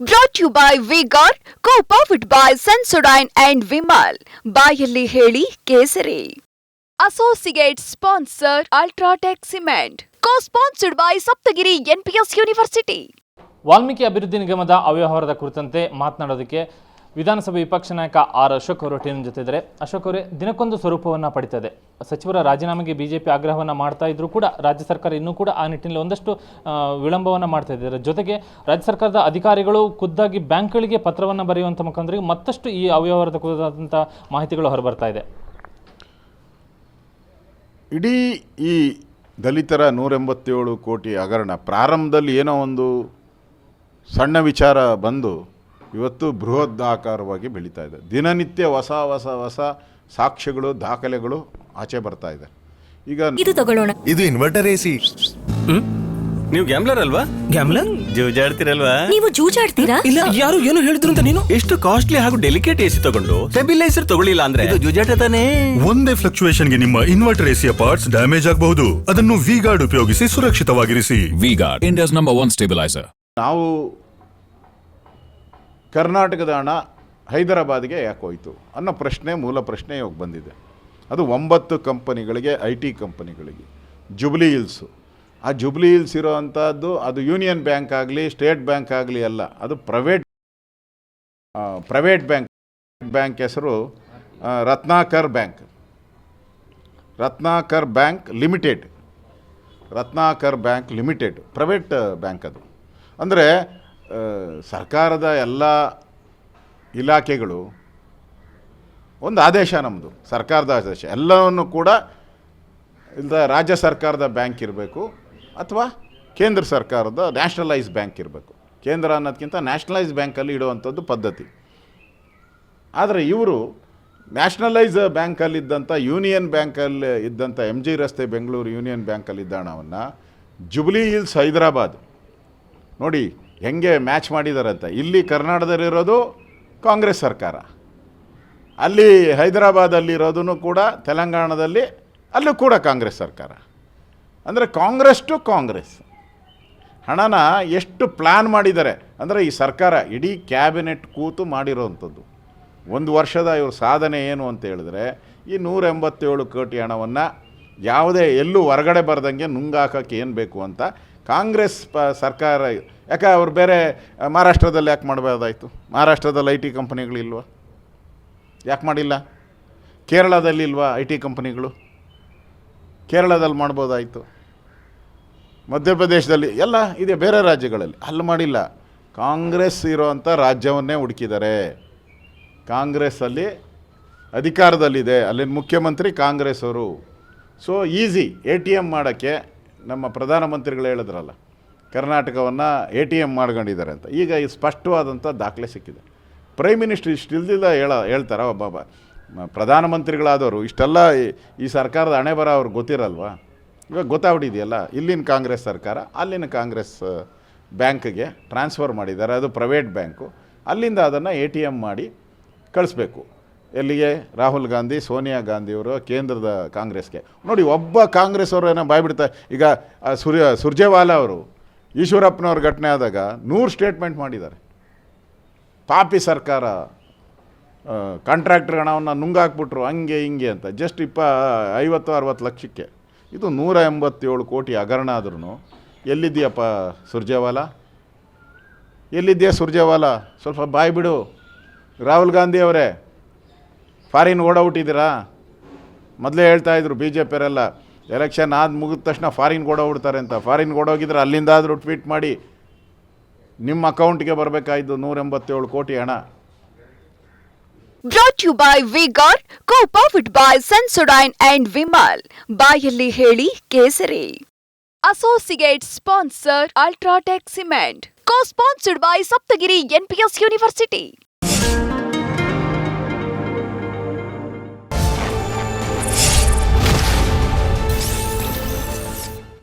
Brought you by V Guard co powered by Sensodyne and Vimal ಬಾಯಲ್ಲಿ ಹೇಳಿ ಕೇಸರಿ. Associate sponsor UltraTech cement co sponsored by Saptagiri NPS university Valmiki ಅಭಿವೃದ್ಧಿ ನಿಗಮದ ಅವ್ಯವಹಾರದ ಕುರಿತಂತೆ ಮಾತನಾಡೋದಕ್ಕೆ ವಿಧಾನಸಭೆ ವಿಪಕ್ಷ ನಾಯಕ ಆರ್ ಅಶೋಕ್ ಅವರು ಟೀಮ್ ಜೊತೆ ಇದ್ದರೆ ಅಶೋಕ್ ಅವರೇ, ದಿನಕ್ಕೊಂದು ಸ್ವರೂಪವನ್ನು ಪಡಿತದೆ. ಸಚಿವರ ರಾಜೀನಾಮೆಗೆ ಬಿಜೆಪಿ ಆಗ್ರಹವನ್ನು ಮಾಡ್ತಾ ಇದ್ರು ಕೂಡ ರಾಜ್ಯ ಸರ್ಕಾರ ಇನ್ನೂ ಕೂಡ ಆ ನಿಟ್ಟಿನಲ್ಲಿ ಒಂದಷ್ಟು ವಿಳಂಬವನ್ನು ಮಾಡ್ತಾ ಇದ್ದಾರೆ ಜೊತೆಗೆ ರಾಜ್ಯ ಸರ್ಕಾರದ ಅಧಿಕಾರಿಗಳು ಖುದ್ದಾಗಿ ಬ್ಯಾಂಕ್ಗಳಿಗೆ ಪತ್ರವನ್ನು ಬರೆಯುವಂಥ ಮುಖಾಂತರಿಗೆ ಮತ್ತಷ್ಟು ಈ ಅವ್ಯವಹಾರದ ಕುರಿತಾದಂಥ ಮಾಹಿತಿಗಳು ಹೊರಬರ್ತಾ ಇದೆ. ಇಡೀ ಈ ದಲಿತರ ನೂರೆಂಬತ್ತೇಳು ಕೋಟಿ ಹಗರಣ ಪ್ರಾರಂಭದಲ್ಲಿ ಏನೋ ಒಂದು ಸಣ್ಣ ವಿಚಾರ ಬಂದು ಇವತ್ತು ಬೃಹತ್ ಆಕಾರವಾಗಿ ಬೆಳೀತಾ ಇದೆ. ದಿನನಿತ್ಯ ಹೊಸ ಹೊಸ ಹೊಸ ಸಾಕ್ಷ್ಯಗಳು ದಾಖಲೆಗಳು ಆಚೆ ಬರ್ತಾ ಇದೆ. ಈಗ ಇದು ತಗೊಳ್ಳೋಣ. ಇದು ಇನ್ವರ್ಟರ್ ಎಸಿ ನೀವು ಗ್ಯಾಮ್ಲರ್ ಅಲ್ವಾ? ಗ್ಯಾಮ್ಲರ್ ಜೂಜಾಡ್ತಿರಲ್ವಾ? ನೀವು ಜೂಜಾಡ್ತೀರಾ? ಇಲ್ಲ ಯಾರು ಏನು ಹೇಳಿದ್ರು ಅಂತ ನೀನು? ಎಷ್ಟು ಕಾಸ್ಟ್ಲಿ ಹಾಗೂ ಡೆಲಿಕೇಟ್ ಎಸಿ ತಗೊಂಡು ಸ್ಟೆಬಿಲೈಸರ್ ತಗೊಳ್ಳಿಲ್ಲ ಅಂದ್ರೆ? ಇದು ಜೂಜಾಟ ತಾನೇ. ಒಂದೇ ಫ್ಲಕ್ಚುಯೇಷನ್ಗೆ ನಿಮ್ಮ ಇನ್ವರ್ಟರ್ ಎಸಿಯ ಪಾರ್ಟ್ಸ್ ಡ್ಯಾಮೇಜ್ ಆಗಬಹುದು. ಅದನ್ನು ವಿ ಗಾರ್ಡ್ ಉಪಯೋಗಿಸಿ ಸುರಕ್ಷಿತವಾಗಿರಿಸಿ. V Guard India's number one stabiliser ನಾವು ಕರ್ನಾಟಕದ ಹಣ ಹೈದರಾಬಾದ್ಗೆ ಯಾಕೆ ಹೋಯಿತು ಅನ್ನೋ ಪ್ರಶ್ನೆ, ಮೂಲ ಪ್ರಶ್ನೆ ಇವಾಗ ಬಂದಿದೆ. ಅದು ಒಂಬತ್ತು ಕಂಪನಿಗಳಿಗೆ, ಐ ಟಿ ಕಂಪನಿಗಳಿಗೆ. ಜುಬ್ಲಿ ಹಿಲ್ಸು. ಆ ಜುಬ್ಲಿ ಹಿಲ್ಸ್ ಇರೋ ಅಂಥದ್ದು ಅದು ಯೂನಿಯನ್ ಬ್ಯಾಂಕ್ ಆಗಲಿ, ಸ್ಟೇಟ್ ಬ್ಯಾಂಕ್ ಆಗಲಿ ಅಲ್ಲ, ಅದು ಪ್ರೈವೇಟ್ ಪ್ರೈವೇಟ್ ಬ್ಯಾಂಕ್ ಬ್ಯಾಂಕ್ ಹೆಸರು Ratnakar bank. Ratnakar bank limited. Ratnakar bank limited. Private bank ಅದು. ಅಂದರೆ ಸರ್ಕಾರದ ಎಲ್ಲ ಇಲಾಖೆಗಳು ಒಂದು ಆದೇಶ ನಮ್ಮದು ಸರ್ಕಾರದ ಆದೇಶ. ಎಲ್ಲವನ್ನು ಕೂಡ ಇಲ್ಲ ರಾಜ್ಯ ಸರ್ಕಾರದ ಬ್ಯಾಂಕ್ ಇರಬೇಕು ಅಥವಾ ಕೇಂದ್ರ ಸರ್ಕಾರದ ನ್ಯಾಷನಲೈಸ್ ಬ್ಯಾಂಕ್ ಇರಬೇಕು. ಕೇಂದ್ರ ಅನ್ನೋದಕ್ಕಿಂತ ನ್ಯಾಷನಲೈಸ್ ಬ್ಯಾಂಕಲ್ಲಿ ಇಡುವಂಥದ್ದು ಪದ್ಧತಿ. ಆದರೆ ಇವರು ನ್ಯಾಷನಲೈಸ್ ಬ್ಯಾಂಕಲ್ಲಿದ್ದಂಥ ಯೂನಿಯನ್ ಬ್ಯಾಂಕಲ್ಲಿ ಇದ್ದಂಥ ಎಂ ಜಿ ರಸ್ತೆ ಬೆಂಗಳೂರು ಯೂನಿಯನ್ ಬ್ಯಾಂಕಲ್ಲಿದ್ದ ಹಣವನ್ನು ಜುಬ್ಲಿ ಹಿಲ್ಸ್ ಹೈದರಾಬಾದ್ ನೋಡಿ ಹೆಂಗೆ ಮ್ಯಾಚ್ ಮಾಡಿದಾರಂತ? ಇಲ್ಲಿ ಕರ್ನಾಟಕದಲ್ಲಿರೋದು ಕಾಂಗ್ರೆಸ್ ಸರ್ಕಾರ. ಅಲ್ಲಿ ಹೈದರಾಬಾದಲ್ಲಿರೋದೂ ಕೂಡ ತೆಲಂಗಾಣದಲ್ಲಿ, ಅಲ್ಲೂ ಕೂಡ ಕಾಂಗ್ರೆಸ್ ಸರ್ಕಾರ. ಅಂದರೆ ಕಾಂಗ್ರೆಸ್ ಟು ಕಾಂಗ್ರೆಸ್. ಹಣನ ಎಷ್ಟು ಪ್ಲ್ಯಾನ್ ಮಾಡಿದ್ದಾರೆ? ಅಂದರೆ ಈ ಸರ್ಕಾರ ಇಡೀ ಕ್ಯಾಬಿನೆಟ್ ಕೂತು ಮಾಡಿರೋವಂಥದ್ದು ಒಂದು ವರ್ಷದ ಇವ್ರ ಸಾಧನೆ ಏನು ಅಂತ ಹೇಳಿದ್ರೆ, ಈ ನೂರ ಎಂಬತ್ತೇಳು ಕೋಟಿ ಹಣವನ್ನು ಯಾವುದೇ ಎಲ್ಲೂ ಹೊರಗಡೆ ಬರ್ದಂಗೆ ನುಂಗಾಕೋಕ್ಕೆ ಏನು ಬೇಕು ಅಂತ ಕಾಂಗ್ರೆಸ್ ಪ ಸರ್ಕಾರ ಯಾಕೆ ಅವ್ರು ಬೇರೆ ಮಹಾರಾಷ್ಟ್ರದಲ್ಲಿ ಯಾಕೆ ಮಾಡಬಾರ್ದಾಯ್ತು ಮಹಾರಾಷ್ಟ್ರದಲ್ಲಿ ಐ ಟಿ ಕಂಪ್ನಿಗಳಿಲ್ವ ಯಾಕೆ ಮಾಡಿಲ್ಲ? ಕೇರಳದಲ್ಲಿ ಇಲ್ವಾ ಐ ಟಿ ಕಂಪ್ನಿಗಳು? ಕೇರಳದಲ್ಲಿ ಮಾಡ್ಬೋದಾಯಿತು. ಮಧ್ಯಪ್ರದೇಶದಲ್ಲಿ ಎಲ್ಲ ಇದೆ, ಬೇರೆ ರಾಜ್ಯಗಳಲ್ಲಿ. ಅಲ್ಲಿ ಮಾಡಿಲ್ಲ. ಕಾಂಗ್ರೆಸ್ ಇರೋವಂಥ ರಾಜ್ಯವನ್ನೇ ಹುಡುಕಿದ್ದಾರೆ. ಕಾಂಗ್ರೆಸ್ಸಲ್ಲಿ ಅಧಿಕಾರದಲ್ಲಿದೆ. ಅಲ್ಲಿನ ಮುಖ್ಯಮಂತ್ರಿ ಕಾಂಗ್ರೆಸ್ ಅವರು so easy A T M ಮಾಡೋಕ್ಕೆ ನಮ್ಮ ಪ್ರಧಾನಮಂತ್ರಿಗಳು ಹೇಳಿದ್ರಲ್ಲ, ಕರ್ನಾಟಕವನ್ನು ಎ ಟಿ ಎಂ ಮಾಡ್ಕೊಂಡಿದ್ದಾರೆ ಅಂತ. ಈಗ ಈ ಸ್ಪಷ್ಟವಾದಂಥ ದಾಖಲೆ ಸಿಕ್ಕಿದೆ. ಪ್ರೈಮ್ ಮಿನಿಸ್ಟ್ರ್ ಇಷ್ಟಿಲ್ದಿಲ್ಲ ಹೇಳ, ಹೇಳ್ತಾರ, ಒಬ್ಬ ಪ್ರಧಾನಮಂತ್ರಿಗಳಾದವರು, ಇಷ್ಟೆಲ್ಲ ಈ- ಈ ಸರ್ಕಾರದ ಹಣೆ ಬರ ಅವ್ರಿಗೆ ಗೊತ್ತಿರಲ್ವಾ? ಇವಾಗ ಗೊತ್ತಾಗ್ಬಿಟ್ಟಿದೆಯಲ್ಲ, ಇಲ್ಲಿನ ಕಾಂಗ್ರೆಸ್ ಸರ್ಕಾರ, ಅಲ್ಲಿನ ಕಾಂಗ್ರೆಸ್ ಬ್ಯಾಂಕ್ಗೆ ಟ್ರಾನ್ಸ್ಫರ್ ಮಾಡಿದ್ದಾರೆ, ಅದು ಪ್ರೈವೇಟ್ ಬ್ಯಾಂಕು, ಅಲ್ಲಿಂದ ಅದನ್ನು ಎ ಟಿ ಎಂ ಮಾಡಿ ಕಳಿಸ್ಬೇಕು. ಎಲ್ಲಿಗೆ? ರಾಹುಲ್ ಗಾಂಧಿ, ಸೋನಿಯಾ ಗಾಂಧಿಯವರು ಕೇಂದ್ರದ ಕಾಂಗ್ರೆಸ್ಗೆ. ನೋಡಿ, ಒಬ್ಬ ಕಾಂಗ್ರೆಸ್ ಅವರು ಏನೋ ಬಾಯ್ಬಿಡ್ತಾ, ಈಗ ಸುರ್ಯ, ಸುರ್ಜೇವಾಲಾ ಅವರು, ಈಶ್ವರಪ್ಪನವ್ರ ಘಟನೆ ಆದಾಗ ನೂರು ಸ್ಟೇಟ್ಮೆಂಟ್ ಮಾಡಿದ್ದಾರೆ. ಪಾಪಿ ಸರ್ಕಾರ ಕಾಂಟ್ರಾಕ್ಟರ್ ಹಣವನ್ನು ನುಂಗಾಕ್ಬಿಟ್ರು, ಹಂಗೆ, ಹಿಂಗೆ ಅಂತ, ಜಸ್ಟ್ ಇಪ್ಪ, ಐವತ್ತು, ಅರವತ್ತು ಲಕ್ಷಕ್ಕೆ. ಇದು ನೂರ ಎಂಬತ್ತೇಳು ಕೋಟಿ ಹಗರಣ ಆದ್ರೂ ಎಲ್ಲಿದ್ದೀಯಪ್ಪ ಸುರ್ಜೇವಾಲಾ? ಎಲ್ಲಿದ್ದೀಯ ಸುರ್ಜೇವಾಲಾ? ಸ್ವಲ್ಪ ಬಾಯ್ಬಿಡು. ರಾಹುಲ್ ಗಾಂಧಿ ಅವರೇ ಫಾರಿನ್ ಓಡೋಗ್ಬಿಟ್ಟಿದ್ದೀರಾ? ಮೊದಲೇ ಹೇಳ್ತಾ ಇದ್ರು ಬಿ ಜೆ ಪಿಯವರೆಲ್ಲ ಎಲೆಕ್ಷನ್ ಆದ ಮುಗಿದ ತಕ್ಷಣ ಫಾರಿನ್ಗೆ ಓಡೋಗ್ಬಿಡ್ತಾರೆ ಅಂತ. ಫಾರಿನ್ ಓಡೋಗಿದ್ರೆ ಅಲ್ಲಿಂದಾದರೂ ಟ್ವೀಟ್ ಮಾಡಿ, ನಿಮ್ಮ ಅಕೌಂಟ್ಗೆ ಬರಬೇಕಾಯ್ತು ನೂರ ಎಂಬತ್ತೇಳು ಕೋಟಿ ಹಣ. Brought you by Vigor co powered by ಸನ್ಸುಡೈನ್ and Vimal ಬಾಯಲ್ಲಿ ಹೇಳಿ ಕೇಸರಿ. Associate sponsor UltraTech cement co sponsored by Saptagiri NPS university